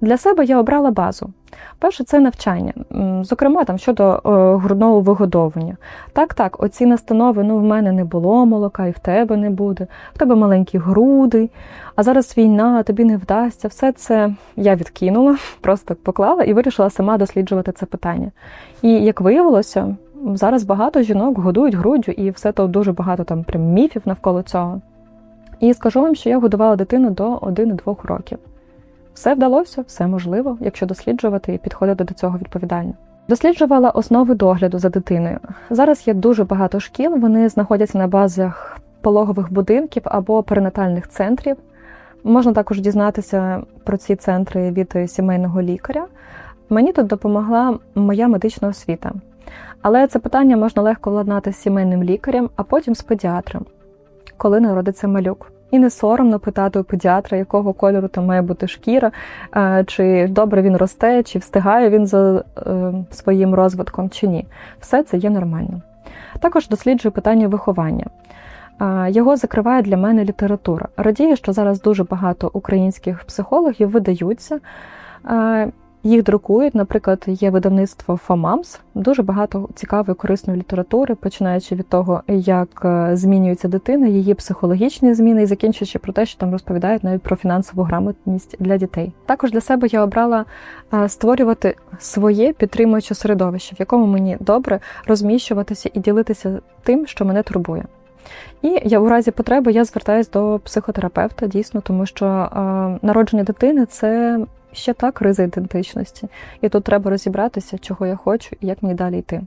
Для себе я обрала базу. Перше, це навчання, зокрема там щодо е, грудного вигодовування. Так, так, оці настанови, ну в мене не було молока, і в тебе не буде, в тебе маленькі груди, а зараз війна, тобі не вдасться. Все це я відкинула, просто поклала і вирішила сама досліджувати це питання. І як виявилося, зараз багато жінок годують груддю, і все то дуже багато там прям міфів навколо цього. І скажу вам, що я годувала дитину до 1-2 років. Все вдалося, все можливо, якщо досліджувати і підходити до цього відповідально. Досліджувала основи догляду за дитиною. Зараз є дуже багато шкіл, вони знаходяться на базах пологових будинків або перинатальних центрів. Можна також дізнатися про ці центри від сімейного лікаря. Мені тут допомогла моя медична освіта. Але це питання можна легко владнати з сімейним лікарем, а потім з педіатром, коли народиться малюк. І не соромно питати у педіатра, якого кольору там має бути шкіра, е, чи добре він росте, чи встигає він за е, своїм розвитком, чи ні. Все це є нормально. Також досліджую питання виховання. Е, Його закриває для мене література. Радію, що зараз дуже багато українських психологів видаються. Їх друкують, наприклад, є видавництво FOMAMS, дуже багато цікавої корисної літератури, починаючи від того, як е, змінюється дитина, її психологічні зміни, і закінчуючи про те, що там розповідають навіть про фінансову грамотність для дітей. Також для себе я обрала е, створювати своє підтримуюче середовище, в якому мені добре розміщуватися і ділитися тим, що мене турбує. І я у разі потреби я звертаюся до психотерапевта дійсно, тому що е, народження дитини це ще та криза ідентичності. І тут треба розібратися, чого я хочу і як мені далі йти.